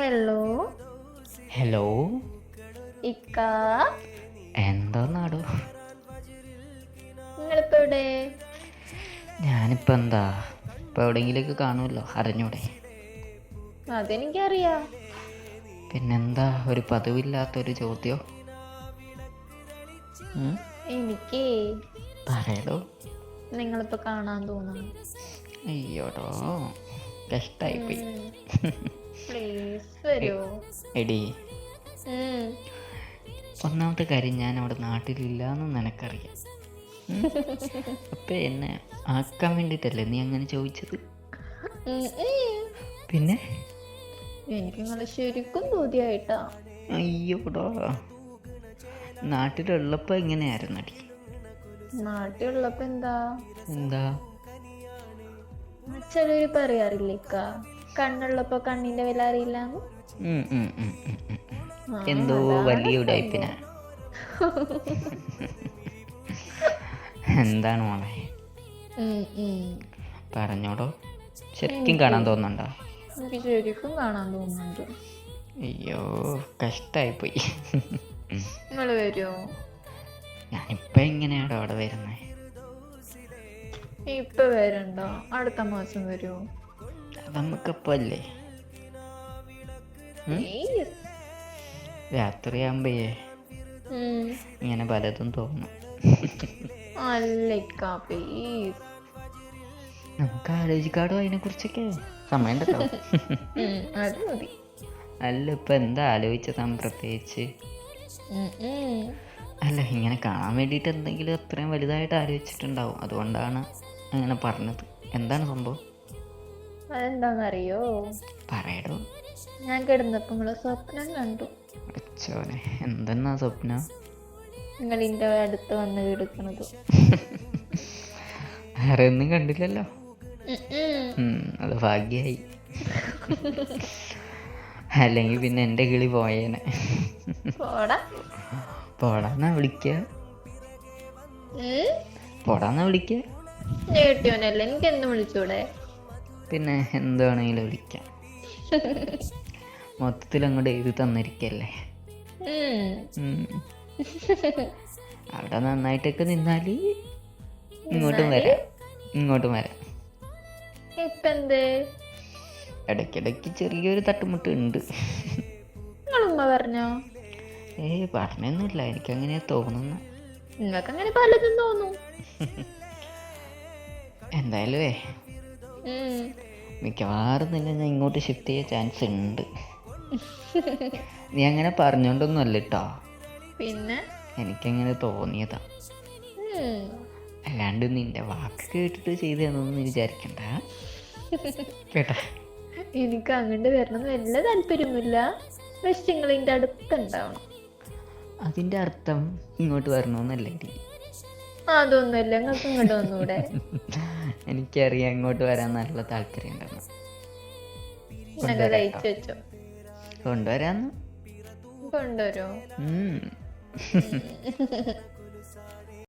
Hello. Hello. ഇക്ക. എന്തോന്നാടോ നിങ്ങളിപ്പോ എവിടെ ഞാനിപ്പോ എന്താ? ഇപ്പൊ എവിടെയെങ്കിലേക്ക് കാണുമല്ലോ അറിഞ്ഞൂടെ? അതെനിക്കറിയാം. പിന്നെന്താ ഒരു പതിവില്ലാത്തൊരു ചോദ്യോ? എനിക്ക്. പറയടോ. നിങ്ങളിപ്പോ കാണാൻ തോന്നുന്നു. അയ്യോടോ. കഷ്ടായിപ്പോയി. പ്ലീസ് വരൂ. എടി. ഒന്നാമത്തെ കാര്യം ഞാൻ അവിടെ നാട്ടിലില്ല എന്ന് നിനക്കറിയാം? അപ്പൊ എന്നെ ആക്കാൻ വേണ്ടിട്ടല്ലേ നീ അങ്ങനെ ചോദിച്ചത്. പിന്നെ? എനിക്ക് നിങ്ങളെ ശരിക്കും ബോധ്യായിട്ടാ. അയ്യോടോ. നാട്ടിലുള്ളപ്പോ എങ്ങനെയായിരുന്നു നാട്ടിലുള്ളപ്പോ എന്താ? എന്താ? ചിലര് പറയാറില്ലേ കണ്ണുള്ളപ്പോ കണ്ണിന്റെ വില അറിയില്ല എന്തോ വലിയ ഉടായ്പിന. എന്താണ് മോളെ. പറഞ്ഞോടോ. ശരിക്കും കാണാൻ തോന്നുന്നുണ്ടോ? ശരിക്കും കാണാൻ തോന്നുന്നുണ്ട്. അയ്യോ കഷ്ടായിപ്പോയി. നിങ്ങൾ വരുമോ ഞാനിപ്പോൾ എങ്ങനെയാടോ അവിടെ വരുന്നത് ഇപ്പൊ വരണ്ടോ? അടുത്ത മാസം വരുമോ നമുക്കപ്പോ അല്ലേ രാത്രിയാകുമ്പയേ രാത്രിയാകുമ്പോഴേ ഇങ്ങനെ പലതും തോന്നും. നമുക്ക് ആലോചിക്കാടോ അതിനെ കുറിച്ചൊക്കെ സമയം അല്ല ഇപ്പൊ എന്താ ആലോചിച്ചതാണ് പ്രത്യേകിച്ച്. അല്ല ഇങ്ങനെ കാണാൻ വേണ്ടിയിട്ട് എന്തെങ്കിലും അത്രയും വലുതായിട്ട് ആലോചിച്ചിട്ടുണ്ടാവും. അതുകൊണ്ടാണ് അങ്ങനെ പറഞ്ഞത്. എന്താണ് സംഭവം? അതെന്താണെന്നറിയോ പറയടോ. ഞാൻ കിടന്നപ്പോ നിങ്ങളെ സ്വപ്നം കണ്ടു. അച്ചോനെ എന്തെന്നാ സ്വപ്നം? നിങ്ങൾ ഇന്റെ അടുത്ത് വന്ന് കിടക്കണത്. വേറെ ഒന്നും കണ്ടില്ലല്ലോ. അത് ഭാഗ്യായി. അല്ലെങ്കിൽ പിന്നെ എന്റെ കിളി പോയേനെ. പോടാ. പോടാന്നാ വിളിക്ക. പോടാന്നാ വിളിക്കുക എനിക്ക് എന്ന് വിളിച്ചൂടെ? പിന്നെ എന്താണെങ്കിലും വിളിക്കാം. മൊത്തത്തിൽ അങ്ങോട്ട് എഴുതി തന്നിരിക്കല്ലേ. അവിടെ നന്നായിട്ടൊക്കെ നിന്നാൽ ഇങ്ങോട്ടും വരാം. ഇങ്ങോട്ടും വരാം. ഇടയ്ക്കിടയ്ക്ക് ചെറിയൊരു തട്ടുമുട്ട് ഉണ്ട്. പറഞ്ഞോ? ഏയ് പറഞ്ഞൊന്നുമില്ല. എനിക്കങ്ങനെയാ തോന്നുന്നു. നിങ്ങൾക്ക് അങ്ങനെ പലതും തോന്നും. എന്തായാലും. മിക്കവാറും തന്നെ ഞാൻ ഇങ്ങോട്ട് ഷിഫ്റ്റ് ചെയ്യാൻ ചാൻസ് ഉണ്ട്. നീ അങ്ങനെ പറഞ്ഞോണ്ടൊന്നും അല്ല കേട്ടോ പിന്നെ? എനിക്കങ്ങനെ തോന്നിയതാ. അല്ലാണ്ട് നിന്റെ വാക്ക് കേട്ടിട്ട് ചെയ്തതെന്നൊന്നും വിചാരിക്കണ്ട. കേട്ടാ? എനിക്ക് അങ്ങോട്ട് വരണം വല്ല താല്പര്യമൊന്നുമില്ല പക്ഷെ നിങ്ങൾ എന്റെ അടുത്തുണ്ടാവണം. അതിന്റെ അർത്ഥം ഇങ്ങോട്ട് വരണമെന്നല്ലേ അതൊന്നുമല്ല അതൊന്നുമില്ല നിങ്ങൾക്ക് ഇങ്ങോട്ട് വന്നൂടെ എനിക്കറിയാം ഇങ്ങോട്ട് വരാൻ നല്ല താല്പര്യം ഉണ്ടെന്ന് കൊണ്ടുവരാന്ന്. കൊണ്ടുവരോ.